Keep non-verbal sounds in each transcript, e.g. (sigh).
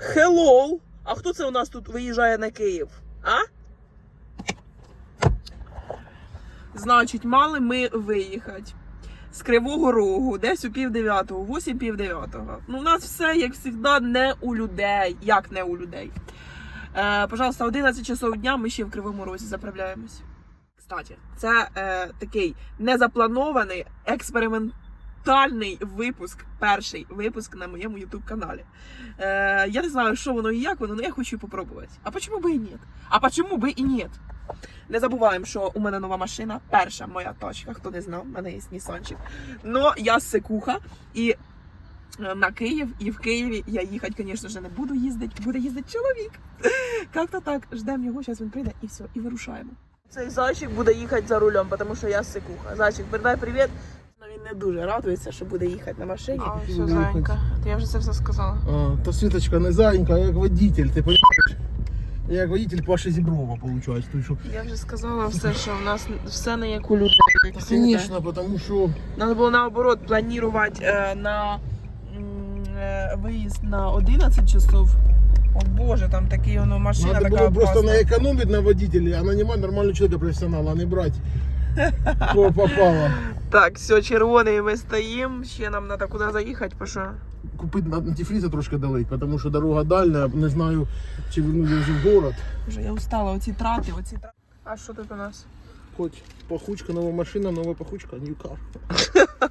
Hello! А хто це у нас тут виїжджає на Київ? А? Значить, мали ми виїхати з Кривого Рогу, десь у пів дев'ятого, восім пів дев'ятого. Ну, у нас все, як завжди, не у людей. Як не у людей? Е, пожалуйста, 11 часов дня ми ще в Кривому Розі заправляємось. Кстати, це е, такий незапланований експериментальний випуск, перший випуск на моєму YouTube каналі. Е, я не знаю, що воно і як воно, але я хочу попробувати. А почему би і ні? А почему би і ні? Не забуваємо, що у мене нова машина, перша моя тачка, хто не знав, в мене є Нісанчик. Но я секуха і е, на Київ, і в Києві я їхати, звісно ж, не буду їздити, буде їздити чоловік. Як-то так, ждемо його, зараз він прийде і все, і вирушаємо. Цей зайчик буде їхати за рулем, тому що я секуха. Зайчик, передай привіт. Ну, він не дуже радується, що буде їхати на машині. А, все, зайка. Я вже це все сказала. А, то Світочка не зайенька, а як водитель, ти розумієш? Я як водитель Паша Зіброва, виходить. Що... Я вже сказала все, що в нас все не як у людей. Звісно, тому що Надо було наоборот планувати е, на е, виїзд на 11 часов. О Боже, там такий воно машина треба така було просто опасна. не економити на водителі, а нанимати нормального чоловіка професіонала, а не брати. Кого попало. Так, все, червоний ми стоїмо. Ще нам треба куди заїхати, бо що? Купити на антифріза трошки долить, тому що дорога дальня, не знаю, чи вернусь вже в город. Боже, я устала, оці трати, оці трати. А що тут у нас? Хоч пахучка, нова машина, нова пахучка, new car.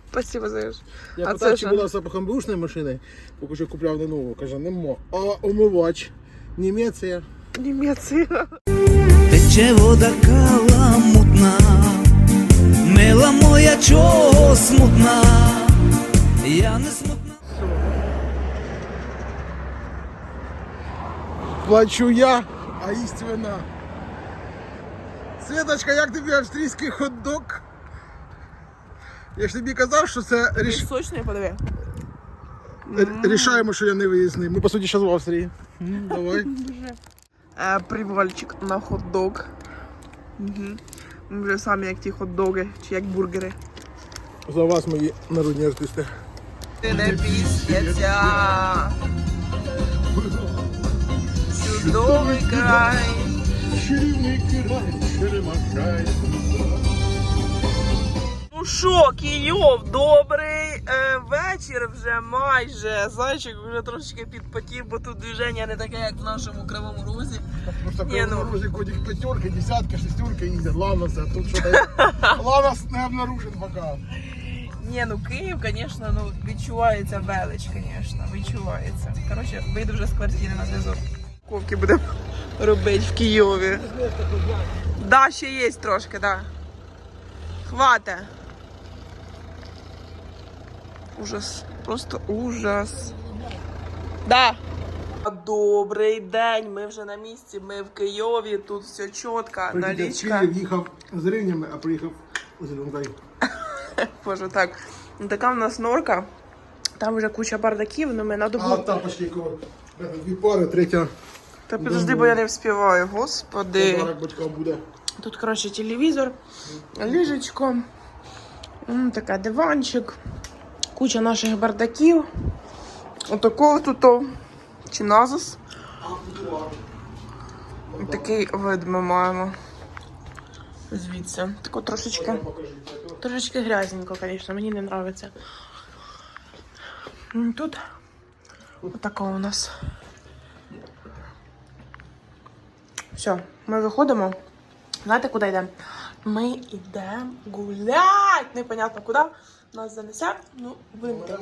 (laughs) Спасибо, Заюш. Я А питав, чи була запахом бушної машини, поки що купляв не нову. Каже, нема. А омивач. Німеція. Німеція. Тече вода каламутна, мила моя чого смутна, я не смутна. Плачу я, а їсть вона. Світочка, як тобі австрійський хот-дог? Я ж тобі казав, що це ріш... Сочний, подиви. р- рішаємо, що я не виїзний. Ми, по суті, зараз в Австрії. М, Давай. Е, (laughs) привальчик на хот-дог. Угу. Ми вже самі як ті хот-доги, чи як бургери. За вас, мої народні артисти. Ти не пісняться. Чудовий край. Чарівний край, черемахай. Що, Київ, добрий е, вечір вже майже. Зайчик вже трошечки підпотів, бо тут движення не таке, як в нашому кривому розі. Просто Ні, ну. Розі котик п'ятерки, десятки, шестерки їздять. Ланос, а тут що то (laughs) Ланос не обнаружен поки. Ні, ну Київ, звісно, ну відчувається велич, звісно, відчувається. Коротше, вийду вже з квартири на зв'язок. Ковки будемо робити в Києві. Да, ще є трошки, да. Хвате. Ужас. Просто ужас. Да. Добрий день, ми вже на місці, ми в Києві, тут все чітко, налічка. Київ їхав з рівнями, а приїхав з Ілюнкою. (laughs) Боже, так. Ну, така в нас норка. Там вже куча бардаків, ну ми на А добу. тапочки, якого? Дві пари, третя. Та подожди, бо я не вспіваю, господи. Подарок батька буде. Тут, коротше, телевізор, ліжечко, м, така диванчик, куча наших бардаків. Отакого тут чи назис. Такий вид ми маємо. Звідси. Тако трошечки. Трошечки грязненько, звісно, мені не подобається. Тут отако у нас. Все, ми виходимо. Знаєте, куди йдемо? Ми йдемо гулять! Непонятно куди. Нас занесе. Ну, будемо йти.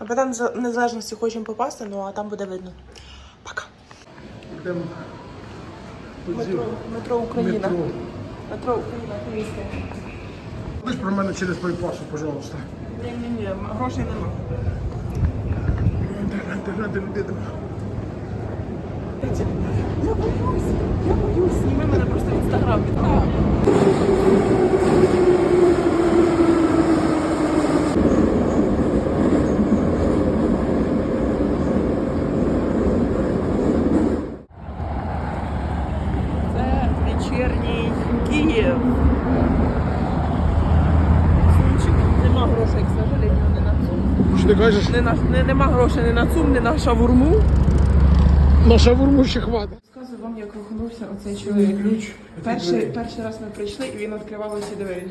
На Богдан Незалежності хочемо попасти, ну а там буде видно. Пока. Йдемо. Метро, метро Україна. Метро. Метро Україна, Київська. Про мене через PayPal, пожалуйста. Ні-ні-ні, грошей нема. Інтернет Я боюсь, я боюсь, зніми мене просто в інстаграм. Це вечірній Київ. Сумчик. Нема грошей, к сожалению, не на цум. Що ти кажеш? Не на, не, нема грошей не на цум, не на шавурму. На шавурму ще хватить. Розказую вам, як рухнувся оцей чоловік. Ключ. Перший, перший раз ми прийшли і він відкривав усі двері.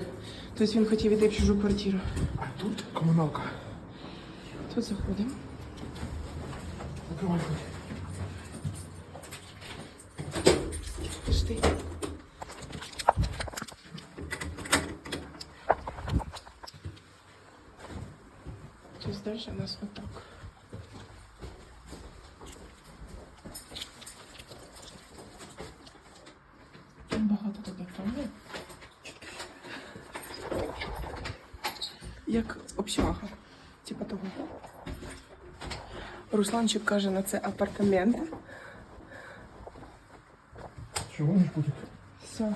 Тобто він хотів іти в чужу квартиру. А тут комуналка. Тут заходимо. Закривай. Пішли. Тобто далі у нас отак. Як общага. Типа того. Русланчик каже на це апартаменти. Чого не буде? Все,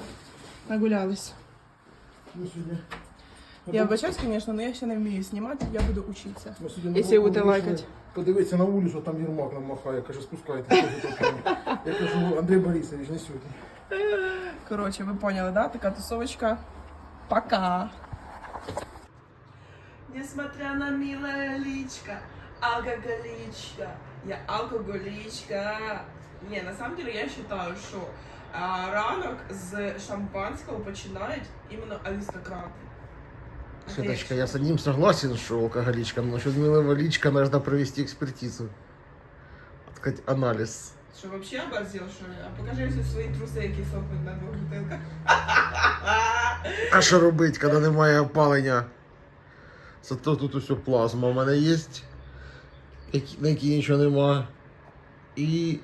нагулялись. Я вибачаюсь, конечно, но я ще не вмію знімати, я буду на Якщо будете лайкати. Подивитися на вулицю, там Єрмак нам махає, каже, спускайтеся. Я кажу, Андрій Борисович, не сьогодні. Коротше, ви поняли, да? Така тусовочка. Пока. Несмотря на милое личко, алкоголичка, я алкоголичка. Не, на самом деле я считаю, що а, ранок з шампанського починають іменно аристократи. Светочка, я с одним согласен, что алкоголичка, но насчет милого личка нужно провести экспертизу. Сказать, анализ. Що вообще оборзел, що ли? А покажи всі свої труси, які сохнуть на двох бутилках. А що робить, коли немає опалення? Зато тут усе плазма у мене є, які- на якій нічого нема. І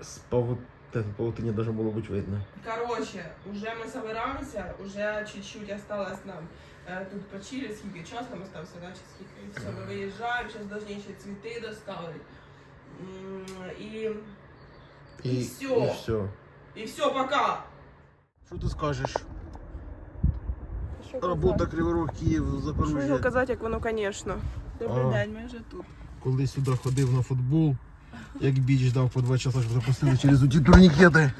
з павутини, павутині даже було бути видно. Короче, уже мы собираемся, уже чуть-чуть осталось нам э, тут почили, сколько час нам остался, да, чи скільки. І все, ми виїжджаємо, зараз должны ще цвіти доставити. М, І, І, І всьо. І все. і все, пока! Що ти скажеш? Що Робота Криворог, Київ, Що його Запоріжжя. казати, як воно, звісно. Добрий А. день, ми вже тут. Коли сюди ходив на футбол, як біч ждав по два часа, щоб запустили через ті турнікети.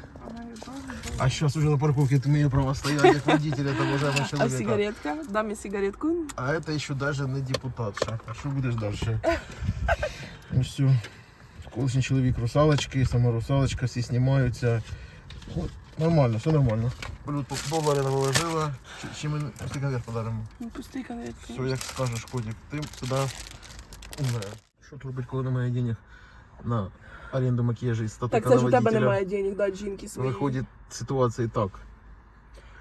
А зараз уже на парковке ты имею право стоять як водитель этого уважаемого А человека. сигаретка? Дай мені сигаретку. А это еще даже не депутатша. А що будеш дальше? Ну все. Колишній чоловік русалочки, сама русалочка, всі знімаються. Ну, Нормально, все нормально. Блюд долари нам виложила. Чи, чи ми пустий конверт подаримо? Ну, пустий конверт. Все, як скажеш, Кодік, ти сюди умре. Що тут робити, коли немає денег на оренду макіяжі і статука Так це ж у тебе водителя? немає денег, да, жінки свої. Виходить ситуація і так.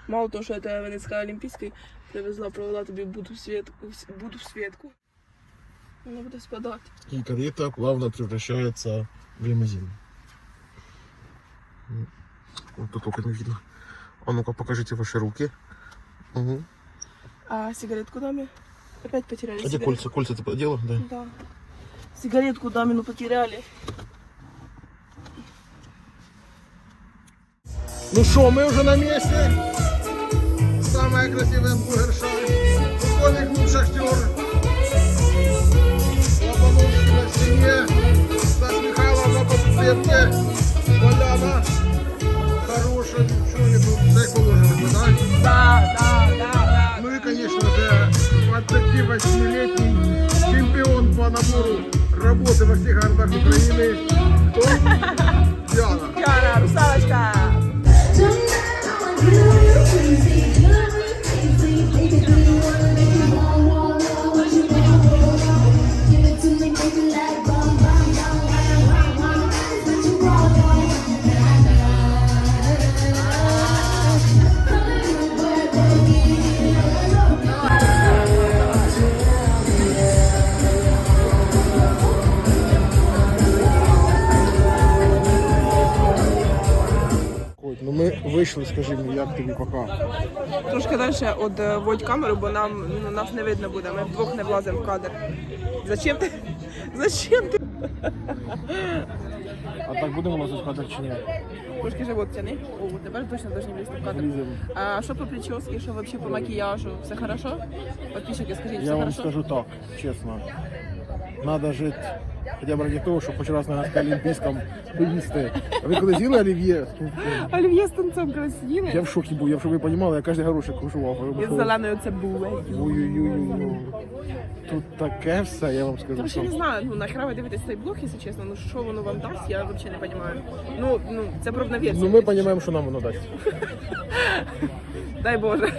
Мало того, що я тебе Венецька Олімпійський привезла, провела тобі буду в світку, буду в світку. Вона буде спадати. И карета плавно превращается в лимузин. Тут только не видно. А ну-ка покажите ваши руки. Угу. А сигаретку даме? Опять потеряли А где кольца? Кольца ты подела? Да. Да. Сигаретку дамину потеряли. Ну что, мы уже на месте. Самая красивая бургерша. Футбольный клуб «Шахтер». Лобановский на стене. Стас Михайлов на подсветке. Поляна. Хорошая. вони тут? Все да, да. Ну и, конечно же, 28-летний чемпион по набору работы во всех городах Украины. Хто? (laughs) Яна. Яна, русалочка! Вийшли, скажи мені, як тобі пока. Трошки далі от е, водь камеру, бо нам ну, нас не видно буде. Ми вдвох не влазимо в кадр. Зачем ти? (laughs) Зачем ти? А так будемо лазити в кадр чи ні? Трошки живот тяни. О, тепер точно должны влізти в кадр. А що по прическе, що вообще по макіяжу? Все хорошо? Подписчики, скажіть, все Я вам хорошо? скажу так, чесно. Надо жити. Хоча б раді того, щоб хоч раз на Олімпійському поїсти. А ви коли з'їли олів'є? Олів'є з тунцом красиве. Я в шокі був, я щоб ви розуміли, я кожен горошек кушував. Із зеленою цибулею. Ой-ой-ой. Тут таке все, я вам скажу. Тому що що- не знаю, ну нахера ви дивитесь цей блог, якщо чесно, ну що воно вам дасть, я взагалі не розумію. Ну, ну, це пробна версія. Ну ми розуміємо, що нам воно дасть. Дай Боже.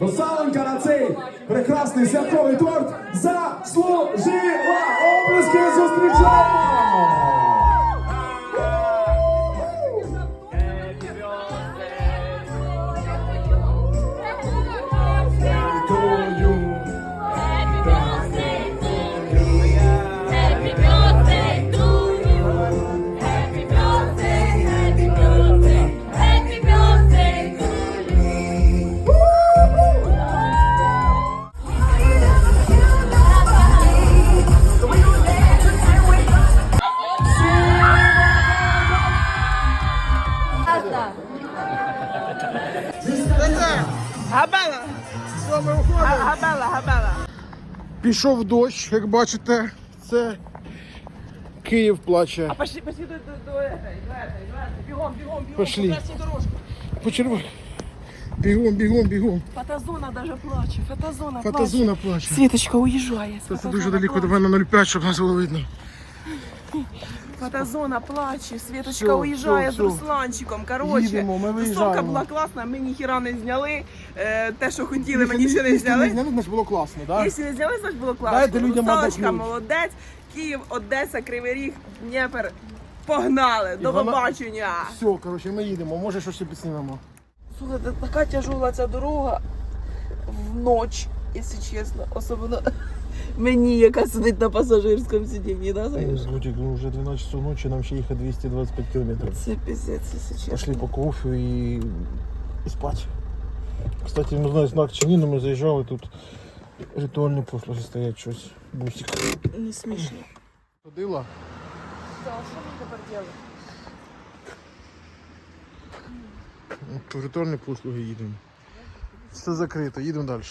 Русаленька на цей прекрасний святковий торт заслужила! Облески зустрічаємо! Пішов дощ, як бачите, це Київ плаче. Пошли, пошли до, до, до, этой, до этой, до этой. Бігом, бігом, бігом. Пошли. по красній дорожці. По черво- Бігом, бігом, бігом. Фотозона даже плаче, фотозона, Фотозона плаче. плаче. Світочка уїжджає. Це дуже далеко до мене 0,5, щоб нас було видно. Фотозона плаче, Світочка Всё, уїжджає всё, з всё. Русланчиком. Короче, Їдемо, ми тусовка виїжджаємо. була класна, ми ніхіра не зняли. Е, те, що хотіли, ми Якщо нічого не якщо зняли. зняли, значить було класно, так? Якщо не зняли, значить було класно. Дайте людям Русалочка, отдохнуть. молодець. Київ, Одеса, Кривий Ріг, Дніпр. Погнали, до вона- побачення. Все, коротше, ми їдемо. Може, що ще підснімемо. Слухайте, така тяжола ця дорога в ніч, якщо чесно. Особливо мені, яка сидить на пасажирському сидінні, да, Заюш? Звучить, ну вже 12 часов ночі, нам ще їхати 225 кілометрів. Це піздець, якщо чесно. Пошли по кофе і, і спать. Кстати, не знаю, знак чи ні, але ми заїжджали, тут ритуальні послуги стоять щось. Бусик. Не смішно. Ходила? Та що ми тепер робимо? По ритуальні послуги їдемо. Все закрито, їдемо далі.